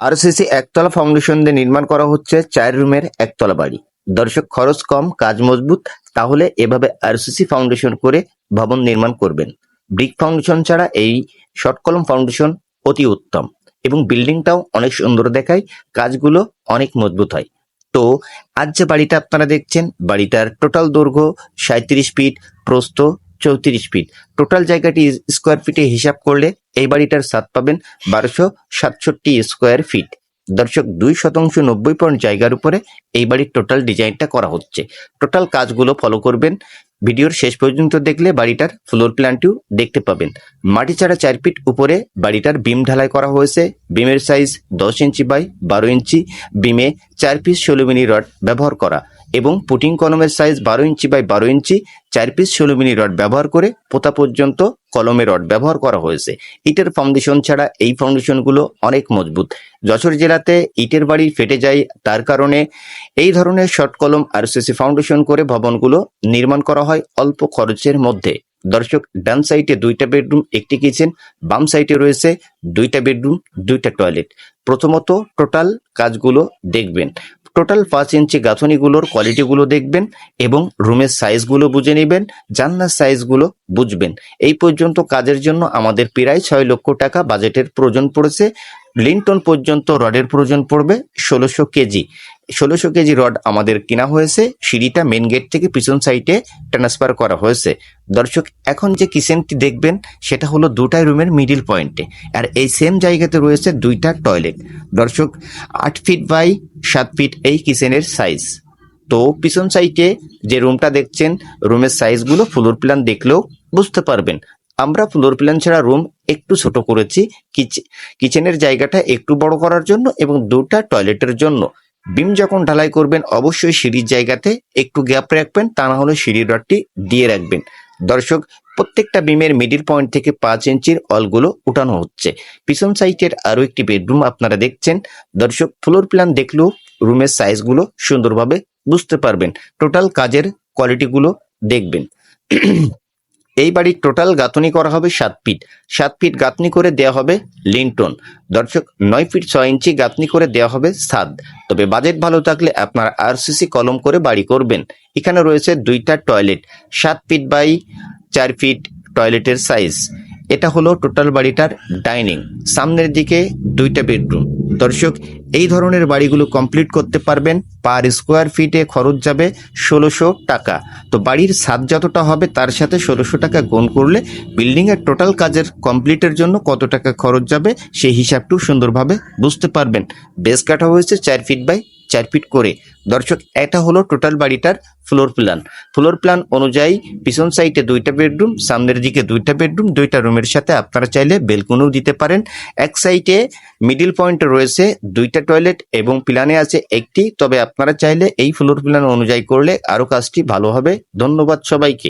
RCC একতলা foundation দিয়ে নির্মাণ করা হচ্ছে চার রুমের একতলা বাড়ি। দর্শক খরচ কম, কাজ মজবুত, তাহলে এভাবে আরসিসি ফাউন্ডেশন করে ভবন নির্মাণ করবেন। ব্রিক ফাউন্ডেশন ছাড়া এই শর্ট কলম ফাউন্ডেশন অতি উত্তম এবং বিল্ডিংটাও অনেক সুন্দর দেখায়, কাজগুলো অনেক মজবুত হয়। তো আজ যে বাড়িটা আপনারা দেখছেন, বাড়িটার টোটাল দৈর্ঘ্য সাঁত্রিশ ফিট, প্রস্থ চৌত্রিশ ফিট। টোটাল জায়গাটি স্কোয়ার ফিটে হিসাব করলে এই বাড়িটার স্বাদ পাবেন বারোশো সাতষট্টি স্কোয়ার ফিট দর্শক, দুই শতাংশ নব্বই পয়েন্ট জায়গার উপরে এই বাড়ির টোটাল ডিজাইনটা করা হচ্ছে। টোটাল কাজগুলো ফলো করবেন। ভিডিওর শেষ পর্যন্ত দেখলে বাড়িটার ফ্লোর প্ল্যানটিও দেখতে পাবেন। মাটি ছাড়া চার ফিট উপরে বাড়িটার বিম ঢালাই করা হয়েছে। বিমের সাইজ দশ ইঞ্চি বাই বারো ইঞ্চি বিমে চার পিস ষোলো মিনি রড ব্যবহার করা। এবং পুটিং কলমের সাইজ বারো ইঞ্চি বাই বারো ইঞ্চি, চার পিস ষোলো মিনি রড ব্যবহার করে পোতা পর্যন্ত কলমে রড ব্যবহার করা হয়েছে। ইটের ফাউন্ডেশন ছাড়া এই ফাউন্ডেশনগুলো অনেক মজবুত। যশোর জেলাতে ইটের বাড়ি ফেটে যায় তার কারণে এই ধরনের শর্ট কলম আরসিসি ফাউন্ডেশন করে ভবনগুলো নির্মাণ করা হয় অল্প খরচের মধ্যে। দর্শক, ডান সাইডে দুইটা বেডরুম, একটি কিচেন বাম সাইডে রয়েছে দুইটা বেডরুম, দুইটা টয়লেট প্রথমত টোটাল কাজগুলো দেখবেন। টোটাল পাঁচ ইঞ্চি গাঁথনিগুলোর কোয়ালিটিগুলো দেখবেন এবং রুমের সাইজগুলো বুঝে নেবেন জান্নার সাইজগুলো বুঝবেন। এই পর্যন্ত কাজের জন্য আমাদের প্রায় ছয় লক্ষ টাকা বাজেটের প্রয়োজন পড়েছে। লিন্টন পর্যন্ত রডের প্রয়োজন পড়বে ষোলোশো কেজি। ষোলোশো কেজি রড আমাদের কেনা হয়েছে। সিঁড়িটা মেন গেট থেকে পিছন সাইডে ট্রান্সফার করা হয়েছে। দর্শক, এখন যে কিচেনটি দেখবেন, সেটা হলো দুটাই রুমের মিডিল পয়েন্টে আর এই সেম জায়গাতে রয়েছে দুইটা টয়লেট দর্শক, আট ফিট বাই সাত ফিট এই কিচেনের সাইজ তো পিছন সাইডে যে রুমটা দেখছেন রুমের সাইজগুলো ফ্লোর প্ল্যান দেখলেও বুঝতে পারবেন। আমরা ফ্লোর প্ল্যান ছাড়া রুম একটু ছোট করেছি। কিচ- কিচেনের জায়গাটা একটু বড় করার জন্য এবং দুটা টয়লেটের জন্য। বিম যখন ঢালাই করবেন, অবশ্যই সিঁড়ির জায়গাতে একটু গ্যাপ রাখবেন, তা না হলে সিঁড়ির রডটি দিয়ে রাখবেন। দর্শক, প্রত্যেকটা বিমের মিডিল পয়েন্ট থেকে পাঁচ ইঞ্চির অলগুলো উঠানো হচ্ছে। পিছন সাইটের আরও একটি বেডরুম আপনারা দেখছেন। দর্শক ফ্লোর প্ল্যান দেখলেও রুমের সাইজগুলো সুন্দরভাবে বুঝতে পারবেন। টোটাল কাজের কোয়ালিটিগুলো দেখবেন। এই বাড়ির টোটাল গাঁথনি করা হবে সাত ফিট। সাত ফিট গাঁথনি করে দেওয়া হবে লিন্টন। দর্শক, নয় ফিট ছয় ইঞ্চি গাঁথনি করে দেওয়া হবে সাদ তবে বাজেট ভালো থাকলে আপনার আরসিসি কলম করে বাড়ি করবেন। এখানে রয়েছে দুইটা টয়লেট, সাত ফিট বাই চার ফিট টয়লেটের সাইজ। এটা হলো টোটাল বাড়িটার ডাইনিং। সামনের দিকে দুইটা বেডরুম। দর্শক, এই ধরনের বাড়িগুলো কমপ্লিট করতে পারবেন, পার স্কোয়ার ফিটে খরচ যাবে ষোলোশো টাকা। তো বাড়ির ছাদ যতটা হবে, তার সাথে ষোলোশো টাকা গুণ করলে বিল্ডিং এর টোটাল কাজের কমপ্লিটের জন্য কত টাকা খরচ যাবে, সেই হিসাবটিও সুন্দরভাবে বুঝতে পারবেন। বেস কাটা হয়েছে চার ফিট বাই চার ফিট করে। দর্শক, এটা হলো টোটাল বাড়িটার ফ্লোর প্ল্যান ফ্লোর প্ল্যান অনুযায়ী পিছন সাইডে দুইটা বেডরুম সামনের দিকে দুইটা বেডরুম দুইটা রুমের সাথে আপনারা চাইলে বেলকনিও দিতে পারেন। এক সাইডে মিডিল পয়েন্টে রয়েছে দুইটা টয়লেট এবং প্ল্যানে আছে একটি। তবে আপনারা চাইলে এই ফ্লোর প্ল্যান অনুযায়ী করলে আরও কাজটি ভালো হবে। ধন্যবাদ সবাইকে।